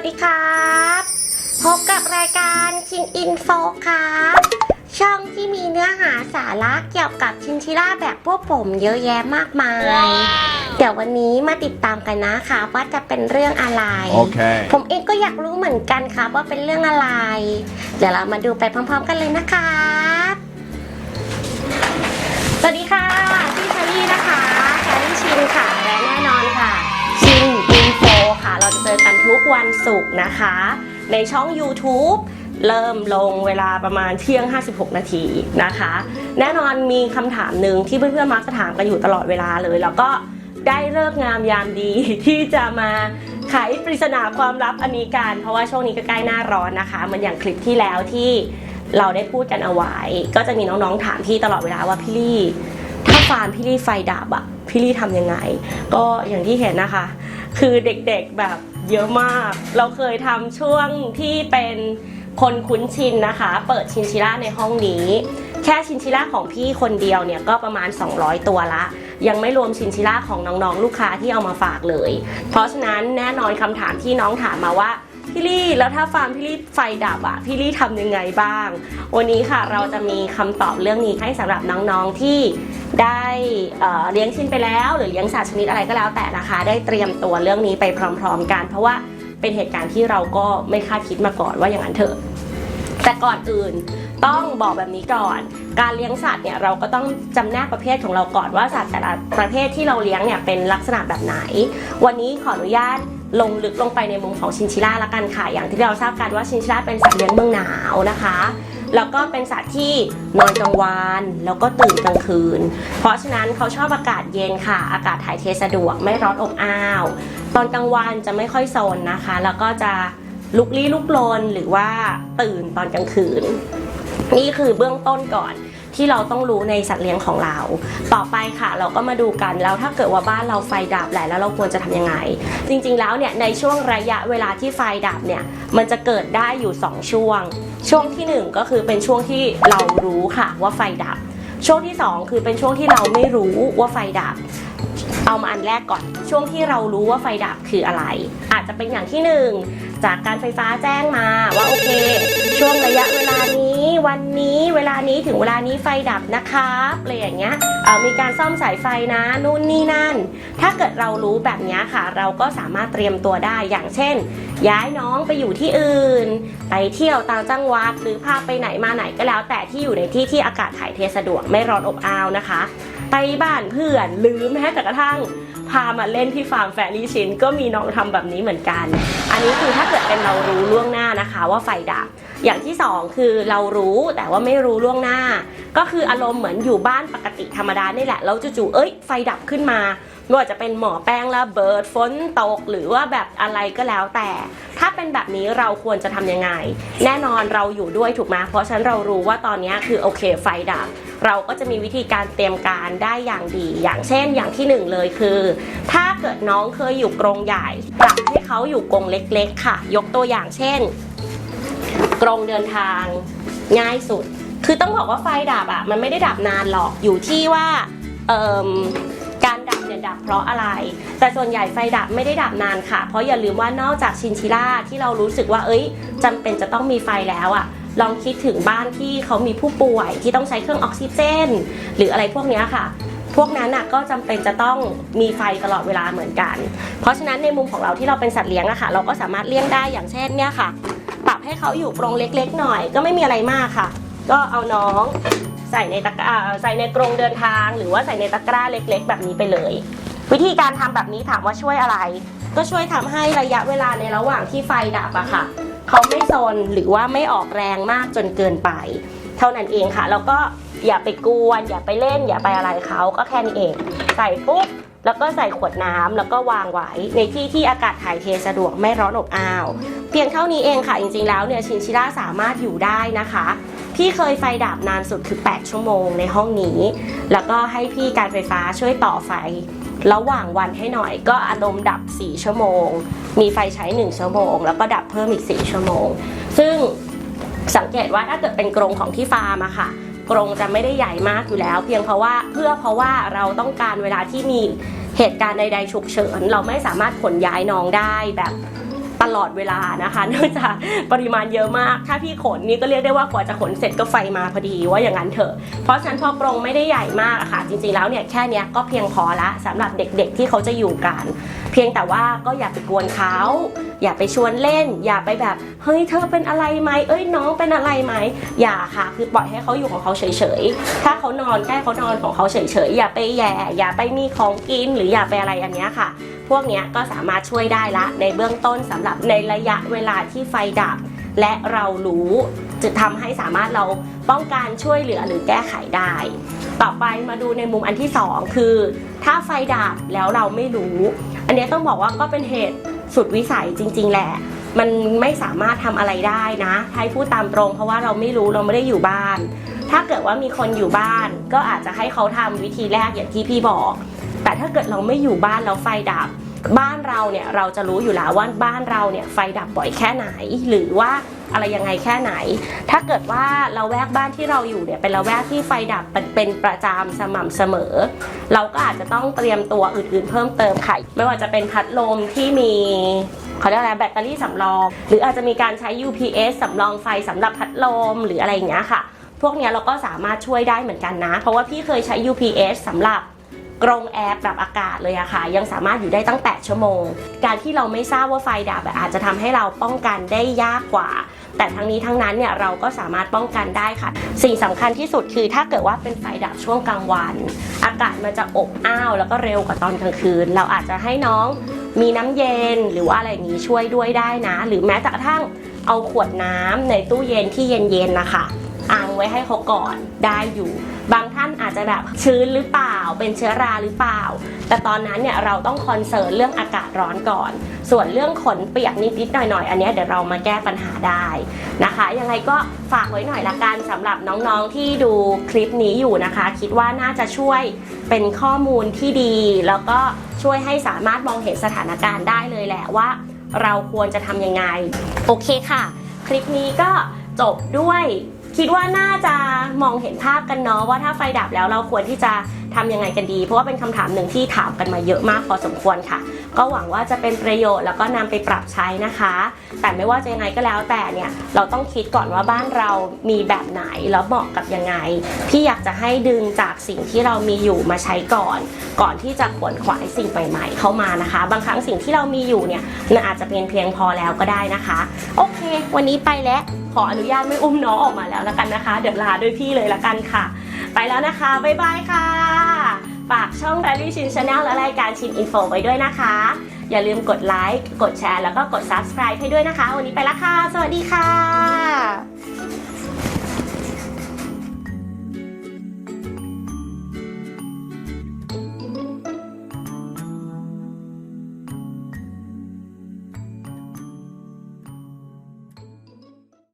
วัสดีครับพบกับรายการชินอินโฟครับช่องที่มีเนื้อหาสาระเกี่ยวกับชินชิล่าแบบพวกผมเยอะแยะมากมาย เดี๋ยววันนี้มาติดตามกันนะคะว่าจะเป็นเรื่องอะไร Okay. ผมเองก็อยากรู้เหมือนกันครับว่าเป็นเรื่องอะไร เดี๋ยวเรามาดูไปพร้อม ๆ กันเลยนะครั วันศุกร์นะคะ ในช่อง YouTube เริ่มลงเวลาประมาณเที่ยง 56 นาทีนะคะ แน่นอนมีคำถามหนึ่งที่เพื่อนๆมักจะถามกันอยู่ตลอดเวลาเลย แล้วก็ได้เลิกงามยามดีที่จะมาไขปริศนาความลับอันนี้กัน เพราะว่าช่วงนี้ก็ใกล้หน้าร้อนนะคะมันอย่างคลิปที่แล้วที่เราได้พูดกันเอาไว้ ก็จะมีน้องๆถามพี่ตลอดเวลาว่าพี่ลี่ถ้าฟาร์มพี่ลี่ไฟดับอะพี่ลี่ทำยังไง ก็อย่างที่เห็นนะคะ คือเด็กๆแบบ เยอะมาก เราเคยทำช่วงที่เป็นคนคุ้นชินนะคะ เปิดชินชิล่าในห้องนี้ แค่ชินชิล่าของพี่คนเดียวเนี่ยก็ประมาณ 200 ตัวละ ยังไม่รวมชินชิล่าของน้องๆ ลูกค้าที่เอามาฝากเลย เพราะฉะนั้นแน่นอนคำถามที่น้องถามมาว่า พี่ลี่แล้วถ้าฟาร์มพี่ลี่ไฟดับอะพี่ลี่ทำยังไงบ้าง วันนี้ค่ะเราจะมีคำตอบเรื่องนี้ให้สำหรับน้องๆที่ได้เเลี้ยงชินไปแล้ว หรือเลี้ยงสัตว์ชนิดอะไรก็แล้วแต่นะคะ ได้เตรียมตัวเรื่องนี้ไปพร้อม ๆ กัน เพราะว่าเป็นเหตุการณ์ที่เราก็ไม่คาดคิดมาก่อนว่าอย่างนั้นเถอะ แต่ก่อนอื่นต้องบอกแบบนี้ก่อน การเลี้ยงสัตว์เนี่ยเราก็ต้องจำแนกประเภทของเราก่อนว่าสัตว์แต่ละประเภทที่เราเลี้ยงเนี่ยเป็นลักษณะแบบไหน วันนี้ขออนุญาต ลงลึกลงไปในมุมของชินชิล่าละกันค่ะ อย่างที่เราทราบกันว่าชินชิล่าเป็นสัตว์เลี้ยงเมืองหนาวนะคะ แล้วก็เป็นสัตว์ที่นอนกลางวันแล้วก็ตื่นกลางคืน เพราะฉะนั้นเขาชอบอากาศเย็นค่ะ อากาศถ่ายเทสะดวกไม่ร้อนอบอ้าว ตอนกลางวันจะไม่ค่อยโซนนะคะ แล้วก็จะลุกลี้ลุกลนหรือว่าตื่นตอนกลางคืน นี่คือเบื้องต้นก่อน ที่เราต้องรู้ในสัตว์เลี้ยงของเรา ต่อไปค่ะ เราก็มาดูกันแล้วถ้าเกิดว่าบ้านเราไฟดับแหละแล้วเราควรจะทำยังไง จริงๆแล้วเนี่ยในช่วงระยะเวลาที่ไฟดับเนี่ยมันจะเกิดได้อยู่ 2 ช่วง ช่วงทีหนึ่1 ก็คือเป็นช่วงที่เรารู้ค่ะว่าไฟดับ ช่วงที่ 2 คือเป็นช่วงที่เราไม่รู้ว่าไฟดับเอามาอันแรกก่อนช่วงที่เรารู้ว่าไฟดับคืออะไร อาจจะเป็นอย่างที่หนึ่งจากการไฟฟ้าแจ้งมาว่าโอเค ช่วงระยะเวลานี้ วันนี้เวลานี้ถึงเวลานี้ไฟดับนะครับอะไรอย่างเงี้ยมีการซ่อมสายไฟนะนู่นนี่นั่น ถ้าเกิดเรารู้แบบนี้ค่ะ เราก็สามารถเตรียมตัวได้อย่างเช่น ย้ายน้องไปอยู่ที่อื่น ไปเที่ยวต่างจังหวัดหรือพาไปไหนมาไหนก็แล้ว แต่ที่อยู่ในที่ที่อากาศถ่ายเทสะดวกไม่ร้อนอบอ้าวนะคะ ไปบ้านเพื่อนหรือแม้แต่กระทั่ง พามาเล่นที่ฟาร์มแฟรี่ชินก็มีน้องทำแบบนี้เหมือนกัน อันนี้คือถ้าเกิดเป็นเรารู้ล่วงหน้านะคะว่าไฟดับ อย่างที่สองคือเรารู้แต่ว่าไม่รู้ล่วงหน้า ก็คืออารมณ์เหมือนอยู่บ้านปกติธรรมดานี่แหละแล้วจู่ๆเอ้ยไฟดับขึ้นมา ไม่ว่าจะเป็นหมอแป้งระเบิดฝนตกหรือว่าแบบอะไรก็แล้วแต่ ถ้าเป็นแบบนี้เราควรจะทำยังไง แน่นอนเราอยู่ด้วยถูกไหมเพราะฉะนั้นเรารู้ว่าตอนนี้คือโอเคไฟดับเราก็จะมีวิธีการเตรียมการได้อย่างดี อย่างเช่นอย่างที่หนึ่งเลยคือ ถ้าเกิดน้องเคยอยู่กรงใหญ่ ปรับให้เขาอยู่กรงเล็ก ๆ ค่ะ ยกตัวอย่างเช่น กรงเดินทางง่ายสุด คือต้องบอกว่าไฟดับอะมันไม่ได้ดับนานหรอกอยู่ที่ว่าเอิ่มการ ดับเพราะอะไร แต่ส่วนใหญ่ไฟดับไม่ได้ดับนานค่ะ เพราะอย่าลืมว่านอกจากชินชิล่าที่เรารู้สึกว่าเอ้ยจำเป็นจะต้องมีไฟแล้วอะลองคิดถึงบ้านที่เขามีผู้ป่วยที่ต้องใช้เครื่องออกซิเจน หรืออะไรพวกนี้ค่ะ พวกนั้นน่ะก็จำเป็นจะต้องมีไฟตลอดเวลาเหมือนกัน เพราะฉะนั้นในมุมของเราที่เราเป็นสัตว์เลี้ยงอะค่ะ เราก็สามารถเลี้ยงได้อย่างเช่นเนี่ยค่ะ ปรับให้เขาอยู่กรงเล็ก ๆ หน่อย ก็ไม่มีอะไรมากค่ะ ก็เอาน้องใส่ในตะกร้าใส่ในกรงเดินทาง หรือว่าใส่ในตะกร้าเล็ก ๆ แบบนี้ไปเลย วิธีการทำแบบนี้ถามว่าช่วยอะไร ก็ช่วยทำให้ระยะเวลาในระหว่างที่ไฟดับอะค่ะเขาไม่ซนหรือว่าไม่ออกแรงมากจนเกินไป เท่านั้นเองค่ะ แล้วก็อย่าไปกวนอย่าไปเล่น อย่าไปอะไรเขาก็แค่นี้เอง ใส่ปุ๊บแล้วก็ใส่ขวดน้ำแล้วก็วางไว้ในที่ที่อากาศถ่ายเทสะดวกไม่ร้อนอบอ้าว เพียงเท่านี้เองค่ะจริงๆแล้วเนี่ยชินชิล่าสามารถอยู่ได้นะคะ พี่เคยไฟดับนานสุดคือ 8 ชั่วโมงในห้องนี้ แล้วก็ให้พี่การไฟฟ้าช่วยต่อไฟ ระหว่างวันให้หน่อย ก็อารมณ์ดับ 4 ชั่วโมง มีไฟใช้ 1 ชั่วโมง แล้วก็ดับเพิ่มอีก 4 ชั่วโมง ซึ่งสังเกตว่าถ้าเกิดเป็นกรงของที่ฟาร์มอะค่ะกรงจะไม่ได้ใหญ่มากอยู่แล้ว เพียงเพราะว่าเพื่อเพราะว่าเราต้องการเวลาที่มีเหตุการณ์ใดๆฉุกเฉิน เราไม่สามารถขนย้ายน้องได้แบบ ตลอดเวลานะคะเนื่องจากปริมาณเยอะมาก ถ้าพี่ขนนี่ก็เรียกได้ว่ากว่าจะขนเสร็จก็ไฟมาพอดีว่าอย่างนั้นเถอะ เพราะฉะนันพอกรงไม่ได้ใหญ่มากอะค่ะ จริงๆแล้วเนี่ยแค่นี้ก็เพียงพอละสำหรับเด็กๆที่เขาจะอยู่กัน เพียงแต่ว่าก็อย่าไปกวนเขา อย่าไปชวนเล่น อย่าไปแบบเฮ้ยเธอเป็นอะไรไหมเอ้ยน้องเป็นอะไรไหมอย่าค่ะคือปล่อยให้เขาอยู่ของเขาเฉยๆถ้าเขานอนแค่เขานอนของเขาเฉยๆอย่าไปแย่ อย่าไปมีของกินหรืออย่าไปอะไรอันเนี้ยค่ะ พวกเนี้ยก็สามารถช่วยได้ละในเบื้องต้นสำหรับในระยะเวลาที่ไฟดับ และเรารู้จะทำให้สามารถเราป้องกันช่วยเหลือหรือแก้ไขได้ ต่อไปมาดูในมุมอันที่สองคือ ถ้าไฟดับแล้วเราไม่รู้ อันนี้ต้องบอกว่าก็เป็นเหตุสุดวิสัยจริง ๆ แหละ มันไม่สามารถทำอะไรได้นะให้พูดตามตรง เพราะว่าเราไม่รู้เราไม่ได้อยู่บ้าน ถ้าเกิดว่ามีคนอยู่บ้าน ก็อาจจะให้เขาทำวิธีแรกอย่างที่พี่บอก แต่ถ้าเกิดเราไม่อยู่บ้านแล้วไฟดับ บ้านเราเนี่ยเราจะรู้อยู่แล้วว่าบ้านเราเนี่ยไฟดับบ่อยแค่ไหน หรือว่าอะไรยังไงแค่ไหน ถ้าเกิดว่าเราแวกบ้านที่เราอยู่เนี่ยเป็นเราแวกที่ไฟดับเป็นเป็นประจำสม่ำเสมอ เราก็อาจจะต้องเตรียมตัวอื่นๆ เพิ่มเติมค่ะไม่ว่าจะเป็นพัดลมที่มีเขาเรียกอะไรแบตเตอรี่สำรอง หรืออาจจะมีการใช้ UPS สำรองไฟสำหรับพัดลมหรืออะไรอย่างเงี้ยค่ะ พวกเนี้ยเราก็สามารถช่วยได้เหมือนกันนะ เพราะว่าพี่เคยใช้ UPS สำหรับ กรงแอร์ปรับอากาศเลยอะค่ะ ยังสามารถอยู่ได้ตั้ง 8 ชั่วโมง การที่เราไม่ทราบว่าไฟดับอะอาจจะทำให้เราป้องกันได้ยากกว่า แต่ทั้งนี้ทั้งนั้นเนี่ยเราก็สามารถป้องกันได้ค่ะ สิ่งสำคัญที่สุดคือถ้าเกิดว่าเป็นไฟดับช่วงกลางวัน อากาศมันจะอบอ้าวแล้วก็เร็วกว่าตอนกลางคืน เราอาจจะให้น้องมีน้ำเย็นหรือว่าอะไรนี้ช่วยด้วยได้นะ หรือแม้แต่กระทั่งเอาขวดน้ำในตู้เย็นที่เย็นๆนะคะอ่างไว้ให้เขาก่อนได้อยู่ บางท่านอาจจะแบบชื้นหรือเปล่า เป็นเชื้อราหรือเปล่า แต่ตอนนั้นเนี่ยเราต้องคอนเซิร์นเรื่องอากาศร้อนก่อน ส่วนเรื่องขนเปียกนิดๆหน่อยๆอันนี้เดี๋ยวเรามาแก้ปัญหาได้นะคะ ยังไงก็ฝากไว้หน่อยละกันสำหรับน้องๆที่ดูคลิปนี้อยู่นะคะ คิดว่าน่าจะช่วยเป็นข้อมูลที่ดี แล้วก็ช่วยให้สามารถมองเห็นสถานการณ์ได้เลยแหละว่า เราควรจะทำยังไง โอเคค่ะ คลิปนี้ก็จบด้วย คิดว่าน่าจะมองเห็นภาพกันเนาะว่าถ้าไฟดับแล้วเราควรที่จะทำยังไงกันดี เพราะว่าเป็นคำถามหนึ่งที่ถามกันมาเยอะมากพอสมควรค่ะ ก็หวังว่าจะเป็นประโยชน์แล้วก็นำไปปรับใช้นะคะ แต่ไม่ว่าจะยังไงก็แล้วแต่เนี่ยเราต้องคิดก่อนว่าบ้านเรามีแบบไหนแล้วเหมาะกับยังไง พี่อยากจะให้ดึงจากสิ่งที่เรามีอยู่มาใช้ก่อน ก่อนที่จะขวนขวายสิ่งใหม่ ๆ เข้ามานะคะ บางครั้งสิ่งที่เรามีอยู่เนี่ยมันอาจจะเป็นเพียงพอแล้วก็ได้นะคะ โอเค วันนี้ไปแล้วขออนุญาตไม่อุ้มน้องออกมาแล้วละกันนะคะ เดี๋ยวลาด้วยพี่เลยละกันค่ะ ไปแล้วนะคะบ๊ายบายค่ะ ฝากช่อง Rally Chin Channel และรายการชินอินโฟไว้ด้วยนะคะ อย่าลืมกดไลค์ กดแชร์ แล้วก็กด subscribe ให้ด้วยนะคะ วันนี้ไปละค่ะ สวัสดีค่ะ